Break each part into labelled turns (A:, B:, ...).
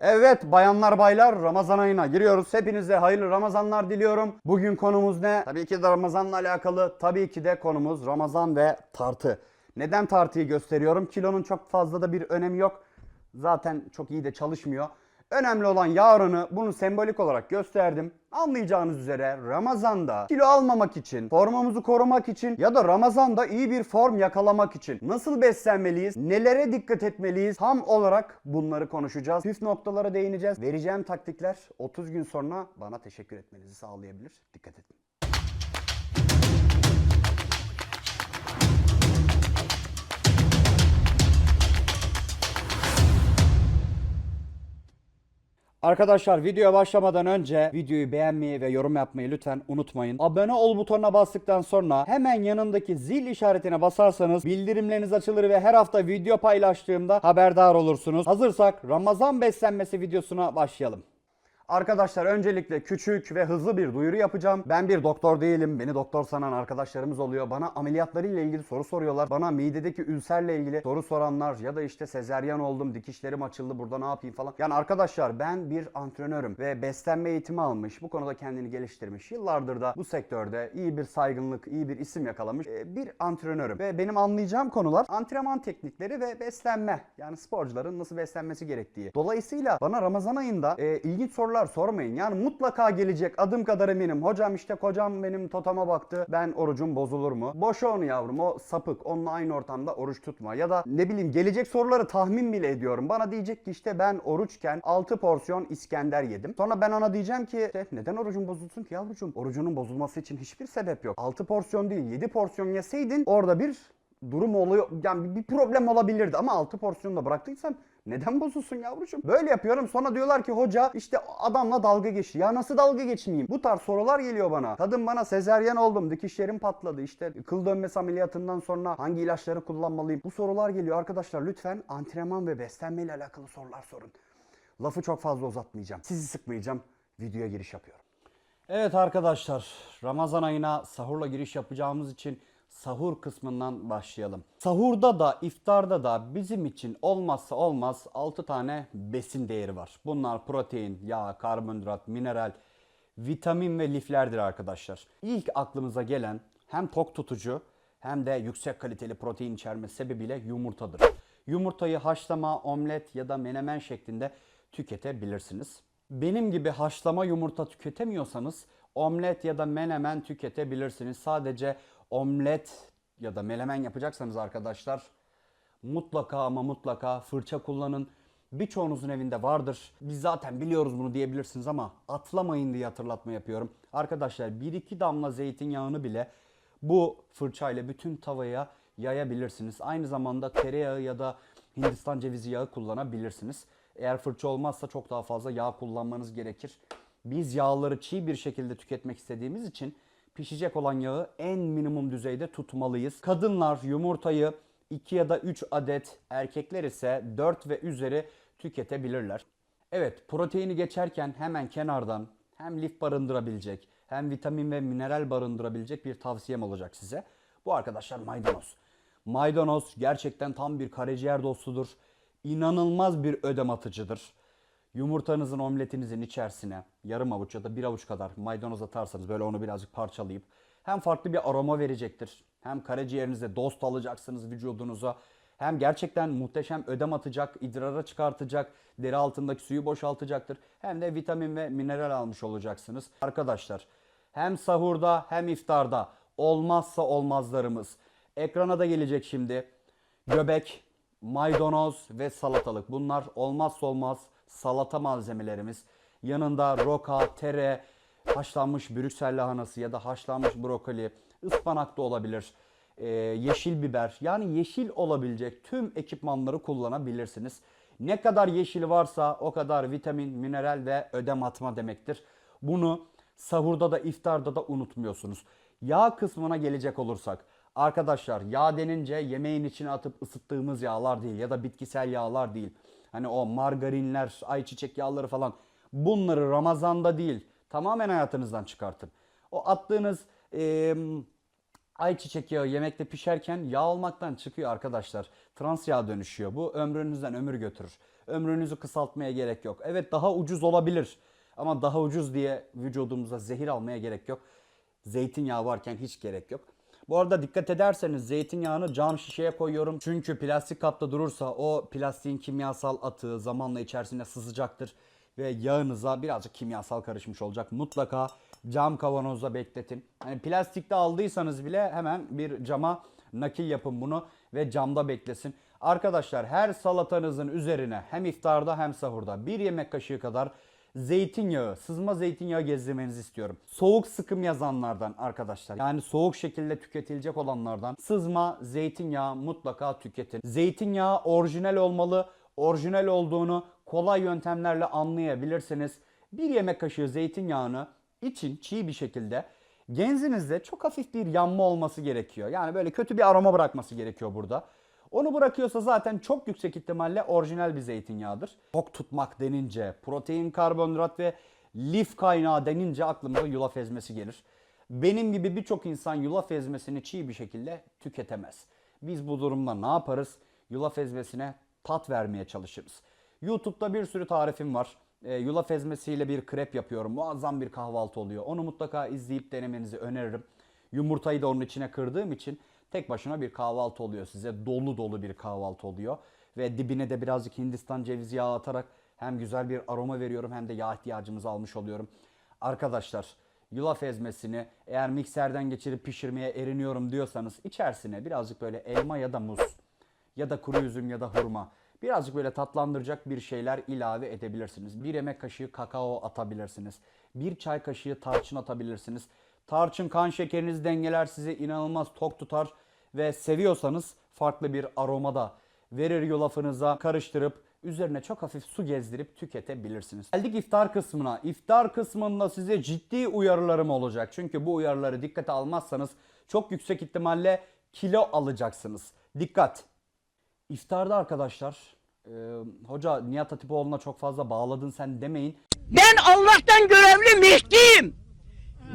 A: Evet bayanlar baylar Ramazan ayına giriyoruz. Hepinize hayırlı Ramazanlar diliyorum. Bugün konumuz ne? Tabii ki de Ramazan'la alakalı. Tabii ki de konumuz Ramazan ve tartı. Neden tartıyı gösteriyorum? Kilonun çok fazla da bir önemi yok. Zaten çok iyi de çalışmıyor. Önemli olan yağ oranı bunu sembolik olarak gösterdim. Anlayacağınız üzere Ramazan'da kilo almamak için, formumuzu korumak için ya da Ramazan'da iyi bir form yakalamak için nasıl beslenmeliyiz, nelere dikkat etmeliyiz tam olarak bunları konuşacağız. Püf noktalara değineceğiz. Vereceğim taktikler 30 gün sonra bana teşekkür etmenizi sağlayabilir. Dikkat edin. Arkadaşlar videoya başlamadan önce videoyu beğenmeyi ve yorum yapmayı lütfen unutmayın. Abone ol butonuna bastıktan sonra hemen yanındaki zil işaretine basarsanız bildirimleriniz açılır ve her hafta video paylaştığımda haberdar olursunuz. Hazırsak Ramazan beslenmesi videosuna başlayalım. Arkadaşlar öncelikle küçük ve hızlı bir duyuru yapacağım. Ben bir doktor değilim. Beni doktor sanan arkadaşlarımız oluyor. Bana ameliyatlarıyla ilgili soru soruyorlar. Bana midedeki ülserle ilgili soru soranlar ya da işte sezeryan oldum, dikişlerim açıldı, burada ne yapayım falan. Yani arkadaşlar ben bir antrenörüm ve beslenme eğitimi almış. Bu konuda kendini geliştirmiş. Yıllardır da bu sektörde iyi bir saygınlık, iyi bir isim yakalamış e, bir antrenörüm. Ve benim anlayacağım konular antrenman teknikleri ve beslenme. Yani sporcuların nasıl beslenmesi gerektiği. Dolayısıyla bana Ramazan ayında e, ilginç sorular sormayın. Yani mutlaka gelecek adım kadar eminim. Hocam işte kocam benim totama baktı. Ben orucum bozulur mu? Boş onu yavrum o sapık. Onunla aynı ortamda oruç tutma. Ya da ne bileyim gelecek soruları tahmin bile ediyorum. Bana diyecek ki işte ben oruçken 6 porsiyon İskender yedim. Sonra ben ona diyeceğim ki işte neden orucun bozulsun ki yavrucuğum? Orucunun bozulması için hiçbir sebep yok. 6 porsiyon değil 7 porsiyon yeseydin orada bir durum oluyor. Yani bir problem olabilirdi ama 6 porsiyonu da bıraktıysan neden bozulsun yavrucuğum? Böyle yapıyorum sonra diyorlar ki hoca işte adamla dalga geçti. Ya nasıl dalga geçmeyeyim? Bu tarz sorular geliyor bana. Kadın bana sezeryen oldum, dikişlerim patladı. İşte kıl dönmesi ameliyatından sonra hangi ilaçları kullanmalıyım? Bu sorular geliyor arkadaşlar. Lütfen antrenman ve beslenme ile alakalı sorular sorun. Lafı çok fazla uzatmayacağım. Sizi sıkmayacağım. Videoya giriş yapıyorum. Evet arkadaşlar, Ramazan ayına sahurla giriş yapacağımız için sahur kısmından başlayalım. Sahurda da iftarda da bizim için olmazsa olmaz 6 tane besin değeri var. Bunlar protein, yağ, karbonhidrat, mineral, vitamin ve liflerdir arkadaşlar. İlk aklımıza gelen hem tok tutucu hem de yüksek kaliteli protein içermesi sebebiyle yumurtadır. Yumurtayı haşlama, omlet ya da menemen şeklinde tüketebilirsiniz. Benim gibi haşlama yumurta tüketemiyorsanız omlet ya da menemen tüketebilirsiniz. Sadece omlet ya da menemen yapacaksanız arkadaşlar mutlaka ama mutlaka fırça kullanın. Birçoğunuzun evinde vardır. Biz zaten biliyoruz bunu diyebilirsiniz ama atlamayın diye hatırlatma yapıyorum. Arkadaşlar 1-2 damla zeytinyağını bile bu fırçayla bütün tavaya yayabilirsiniz. Aynı zamanda tereyağı ya da Hindistan cevizi yağı kullanabilirsiniz. Eğer fırça olmazsa çok daha fazla yağ kullanmanız gerekir. Biz yağları çiğ bir şekilde tüketmek istediğimiz için pişecek olan yağı en minimum düzeyde tutmalıyız. Kadınlar yumurtayı 2 ya da 3 adet, erkekler ise 4 ve üzeri tüketebilirler. Evet, proteini geçerken hemen kenardan hem lif barındırabilecek hem vitamin ve mineral barındırabilecek bir tavsiyem olacak size. Bu arkadaşlar maydanoz. Maydanoz gerçekten tam bir karaciğer dostudur. İnanılmaz bir ödem atıcıdır. Yumurtanızın omletinizin içerisine yarım avuç ya da bir avuç kadar maydanoz atarsanız böyle onu birazcık parçalayıp hem farklı bir aroma verecektir. Hem karaciğerinize dost alacaksınız vücudunuza. Hem gerçekten muhteşem ödem atacak, idrara çıkartacak, deri altındaki suyu boşaltacaktır. Hem de vitamin ve mineral almış olacaksınız. Arkadaşlar hem sahurda hem iftarda olmazsa olmazlarımız. Ekrana da gelecek şimdi. Göbek, maydanoz ve salatalık. Bunlar olmazsa olmaz salata malzemelerimiz. Yanında roka, tere, haşlanmış brüksel lahanası ya da haşlanmış brokoli, ıspanak da olabilir. Ee, yeşil biber yani yeşil olabilecek tüm ekipmanları kullanabilirsiniz. Ne kadar yeşil varsa o kadar vitamin, mineral ve ödem atma demektir. Bunu sahurda da iftarda da unutmuyorsunuz. Yağ kısmına gelecek olursak arkadaşlar yağ denince yemeğin içine atıp ısıttığımız yağlar değil ya da bitkisel yağlar değil. Hani o margarinler, ayçiçek yağları falan bunları Ramazan'da değil tamamen hayatınızdan çıkartın. O attığınız e, ayçiçek yağı yemekte pişerken yağ olmaktan çıkıyor arkadaşlar. Trans yağ dönüşüyor. Bu ömrünüzden ömür götürür. Ömrünüzü kısaltmaya gerek yok. Evet daha ucuz olabilir. Ama daha ucuz diye vücudumuza zehir almaya gerek yok. Zeytinyağı varken hiç gerek yok. Bu arada dikkat ederseniz zeytinyağını cam şişeye koyuyorum. Çünkü plastik kapta durursa o plastiğin kimyasal atığı zamanla içerisine sızacaktır. Ve yağınıza birazcık kimyasal karışmış olacak. Mutlaka cam kavanozda bekletin. Hani plastikte aldıysanız bile hemen bir cama nakil yapın bunu ve camda beklesin. Arkadaşlar her salatanızın üzerine hem iftarda hem sahurda bir yemek kaşığı kadar zeytinyağı, sızma zeytinyağı gezdirmenizi istiyorum. Soğuk sıkım yazanlardan arkadaşlar. Yani soğuk şekilde tüketilecek olanlardan sızma zeytinyağı mutlaka tüketin. Zeytinyağı orijinal olmalı. Orijinal olduğunu kolay yöntemlerle anlayabilirsiniz. Bir yemek kaşığı zeytinyağını için çiğ bir şekilde genzinizde çok hafif bir yanma olması gerekiyor. Yani böyle kötü bir aroma bırakması gerekiyor burada. Onu bırakıyorsa zaten çok yüksek ihtimalle orijinal bir zeytinyağıdır. Tok tutmak denince, protein, karbonhidrat ve lif kaynağı denince aklımıza yulaf ezmesi gelir. Benim gibi birçok insan yulaf ezmesini çiğ bir şekilde tüketemez. Biz bu durumda ne yaparız? Yulaf ezmesine tat vermeye çalışırız. YouTube'da bir sürü tarifim var. E, yulaf ezmesiyle bir krep yapıyorum. Muazzam bir kahvaltı oluyor. Onu mutlaka izleyip denemenizi öneririm. Yumurtayı da onun içine kırdığım için tek başına bir kahvaltı oluyor size. Dolu dolu bir kahvaltı oluyor. Ve dibine de birazcık Hindistan cevizi yağı atarak hem güzel bir aroma veriyorum hem de yağ ihtiyacımızı almış oluyorum. Arkadaşlar yulaf ezmesini eğer mikserden geçirip pişirmeye eriniyorum diyorsanız içerisine birazcık böyle elma ya da muz ya da kuru üzüm ya da hurma birazcık böyle tatlandıracak bir şeyler ilave edebilirsiniz. Bir yemek kaşığı kakao atabilirsiniz. Bir çay kaşığı tarçın atabilirsiniz. Tarçın kan şekerinizi dengeler sizi inanılmaz tok tutar ve seviyorsanız farklı bir aroma da verir yulafınıza karıştırıp üzerine çok hafif su gezdirip tüketebilirsiniz. Geldik iftar kısmına. İftar kısmında size ciddi uyarılarım olacak. Çünkü bu uyarıları dikkate almazsanız çok yüksek ihtimalle kilo alacaksınız. Dikkat! İftarda arkadaşlar, e, hoca Nihat Hatipoğlu'na çok fazla bağladın sen demeyin.
B: Ben Allah'tan görevli Mehdi'yim.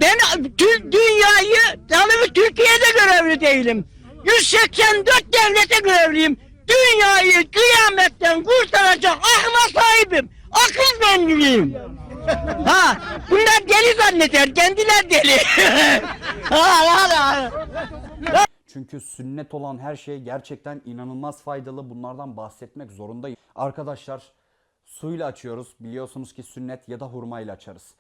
B: Ben tüm dünyayı, yalnız Türkiye'de görevli değilim. 184 devlete görevliyim. Dünyayı kıyametten kurtaracak akla sahibim. Akıl benliyim. Ha, bunlar deli zanneder, kendiler deli. ha, ha, ha.
A: Çünkü sünnet olan her şey gerçekten inanılmaz faydalı. Bunlardan bahsetmek zorundayım. Arkadaşlar suyla açıyoruz. Biliyorsunuz ki sünnet ya da hurmayla açarız.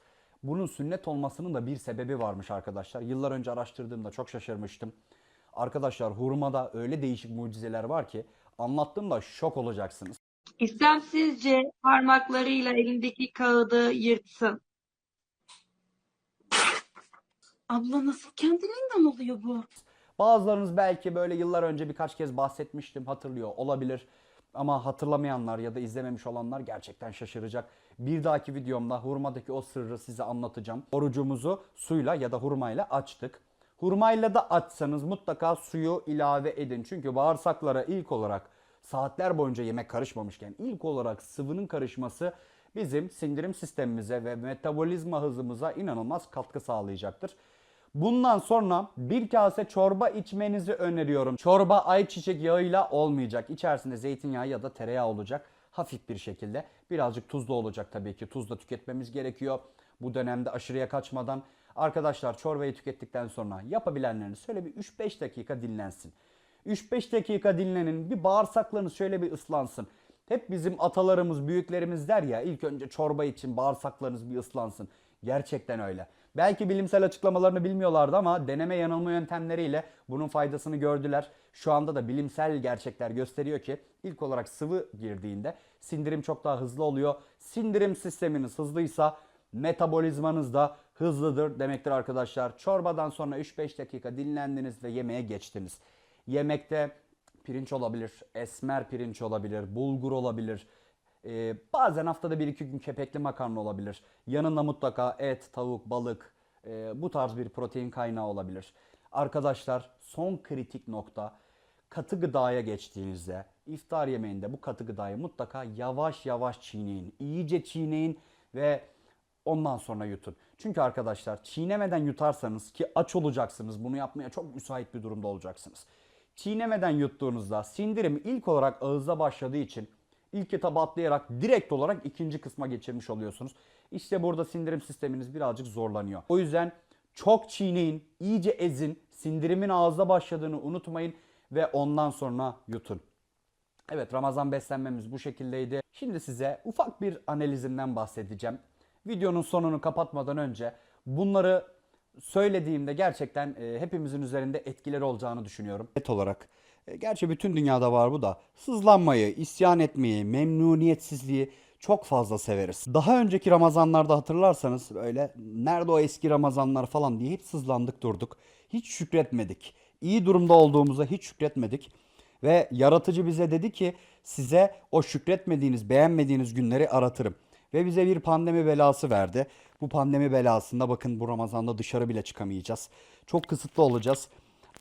A: Bunun sünnet olmasının da bir sebebi varmış arkadaşlar. Yıllar önce araştırdığımda çok şaşırmıştım. Arkadaşlar hurmada öyle değişik mucizeler var ki anlattığımda şok olacaksınız.
C: İstemsizce parmaklarıyla elindeki kağıdı yırtsın.
D: Abla nasıl kendiliğinden oluyor bu?
A: Bazılarınız belki böyle yıllar önce birkaç kez bahsetmiştim hatırlıyor olabilir. Ama hatırlamayanlar ya da izlememiş olanlar gerçekten şaşıracak. Bir dahaki videomda hurmadaki o sırrı size anlatacağım. Orucumuzu suyla ya da hurmayla açtık. Hurmayla da açsanız mutlaka suyu ilave edin. Çünkü bağırsaklara ilk olarak saatler boyunca yemek karışmamışken ilk olarak sıvının karışması bizim sindirim sistemimize ve metabolizma hızımıza inanılmaz katkı sağlayacaktır. Bundan sonra bir kase çorba içmenizi öneriyorum. Çorba ayçiçek yağıyla olmayacak. İçerisinde zeytinyağı ya da tereyağı olacak. Hafif bir şekilde. Birazcık tuzlu olacak tabii ki. Tuz da tüketmemiz gerekiyor. Bu dönemde aşırıya kaçmadan. Arkadaşlar çorbayı tükettikten sonra yapabilenleriniz şöyle bir 3-5 dakika dinlensin. 3-5 dakika dinlenin. Bir bağırsaklarınız şöyle bir ıslansın. Hep bizim atalarımız, büyüklerimiz der ya ilk önce çorba için bağırsaklarınız bir ıslansın. Gerçekten öyle. Belki bilimsel açıklamalarını bilmiyorlardı ama deneme yanılma yöntemleriyle bunun faydasını gördüler. Şu anda da bilimsel gerçekler gösteriyor ki ilk olarak sıvı girdiğinde sindirim çok daha hızlı oluyor. Sindirim sisteminiz hızlıysa metabolizmanız da hızlıdır demektir arkadaşlar. Çorbadan sonra 3-5 dakika dinlendiniz ve yemeğe geçtiniz. Yemekte pirinç olabilir, esmer pirinç olabilir, bulgur olabilir. Ee, bazen haftada bir iki gün kepekli makarna olabilir. Yanında mutlaka et, tavuk, balık e, bu tarz bir protein kaynağı olabilir. Arkadaşlar son kritik nokta katı gıdaya geçtiğinizde iftar yemeğinde bu katı gıdayı mutlaka yavaş yavaş çiğneyin. İyice çiğneyin ve ondan sonra yutun. Çünkü arkadaşlar çiğnemeden yutarsanız ki aç olacaksınız bunu yapmaya çok müsait bir durumda olacaksınız. Çiğnemeden yuttuğunuzda sindirim ilk olarak ağızda başladığı için ilk etabı atlayarak direkt olarak ikinci kısma geçirmiş oluyorsunuz. İşte burada sindirim sisteminiz birazcık zorlanıyor. O yüzden çok çiğneyin, iyice ezin, sindirimin ağızda başladığını unutmayın ve ondan sonra yutun. Evet Ramazan beslenmemiz bu şekildeydi. Şimdi size ufak bir analizimden bahsedeceğim. Videonun sonunu kapatmadan önce bunları söylediğimde gerçekten e, hepimizin üzerinde etkileri olacağını düşünüyorum. Et olarak gerçi bütün dünyada var bu da sızlanmayı, isyan etmeyi, memnuniyetsizliği çok fazla severiz. Daha önceki Ramazanlarda hatırlarsanız böyle nerede o eski Ramazanlar falan diye hep sızlandık durduk. Hiç şükretmedik. İyi durumda olduğumuza hiç şükretmedik. Ve yaratıcı bize dedi ki size o şükretmediğiniz, beğenmediğiniz günleri aratırım. Ve bize bir pandemi belası verdi. Bu pandemi belasında bakın bu Ramazan'da dışarı bile çıkamayacağız. Çok kısıtlı olacağız.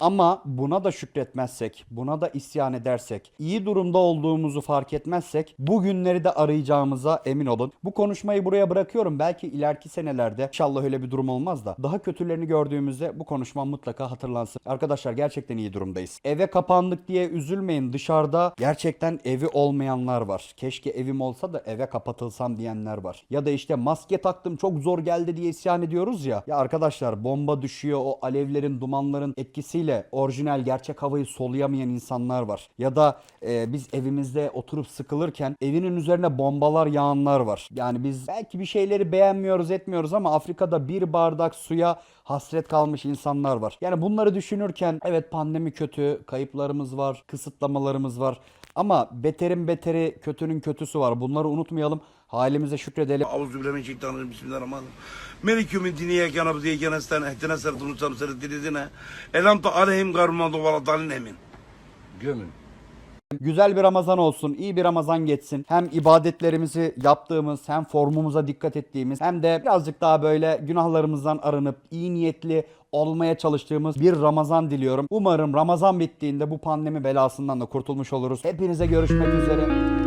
A: Ama buna da şükretmezsek, buna da isyan edersek, iyi durumda olduğumuzu fark etmezsek bu günleri de arayacağımıza emin olun. Bu konuşmayı buraya bırakıyorum. Belki ileriki senelerde inşallah öyle bir durum olmaz da daha kötülerini gördüğümüzde bu konuşma mutlaka hatırlansın. Arkadaşlar gerçekten iyi durumdayız. Eve kapandık diye üzülmeyin. Dışarıda gerçekten evi olmayanlar var. Keşke evim olsa da eve kapatılsam diyenler var. Ya da işte maske taktım çok zor geldi diye isyan ediyoruz ya. Ya arkadaşlar bomba düşüyor o alevlerin dumanların etkisiyle orijinal gerçek havayı soluyamayan insanlar var. Ya da e, biz evimizde oturup sıkılırken evinin üzerine bombalar yağanlar var. Yani biz belki bir şeyleri beğenmiyoruz etmiyoruz ama Afrika'da bir bardak suya hasret kalmış insanlar var. Yani bunları düşünürken evet pandemi kötü, kayıplarımız var, kısıtlamalarımız var. Ama beterin beteri, kötünün kötüsü var. Bunları unutmayalım. Halimize şükredelim.
E: Euzubillahimineşşeytanirracim. Bismillahirrahmanirrahim. Melik yevmin dini iyyâke na'budu ve iyyâke nestaîn. İhdina sıratal mustakîm sıratal lezîne en'amte aleyhim gayril mağdûbi ale'd-dâlin emin. Gömün.
A: Güzel bir Ramazan olsun, iyi bir Ramazan geçsin. Hem ibadetlerimizi yaptığımız, hem formumuza dikkat ettiğimiz, hem de birazcık daha böyle günahlarımızdan arınıp iyi niyetli olmaya çalıştığımız bir Ramazan diliyorum. Umarım Ramazan bittiğinde bu pandemi belasından da kurtulmuş oluruz. Hepinize görüşmek üzere.